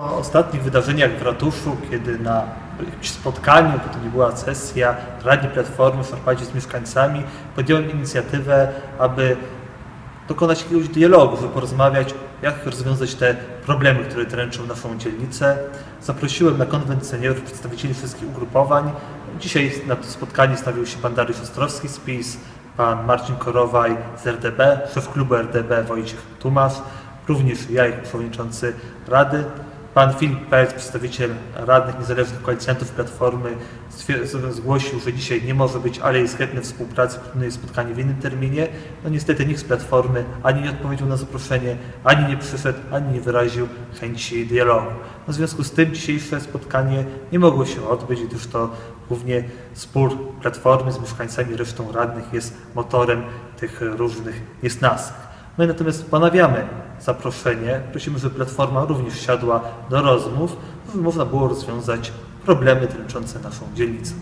O ostatnich wydarzeniach w ratuszu, kiedy na jakimś spotkaniu, bo to nie była sesja, radni Platformy w szarpacie z mieszkańcami, podjąłem inicjatywę, aby dokonać jakiegoś dialogu, żeby porozmawiać, jak rozwiązać te problemy, które dręczą naszą dzielnicę. Zaprosiłem na konwent seniorów przedstawicieli wszystkich ugrupowań. Dzisiaj na to spotkanie stawił się pan Dariusz Ostrowski z PiS, pan Marcin Korowaj z RDB, szef klubu RDB Wojciech Tumasz, również ja jako przewodniczący Rady. Pan Filip Pelc, przedstawiciel radnych niezależnych koalicjantów Platformy, zgłosił, że dzisiaj nie może być, ale jest chętny współpracy, planuje spotkanie w innym terminie. No niestety nikt z Platformy ani nie odpowiedział na zaproszenie, ani nie przyszedł, ani nie wyraził chęci dialogu. No w związku z tym dzisiejsze spotkanie nie mogło się odbyć, gdyż to głównie spór Platformy z mieszkańcami, resztą radnych jest motorem tych różnych niesnask. My natomiast ponawiamy zaproszenie. Prosimy, żeby Platforma również siadła do rozmów, żeby można było rozwiązać problemy dręczące naszą dzielnicę.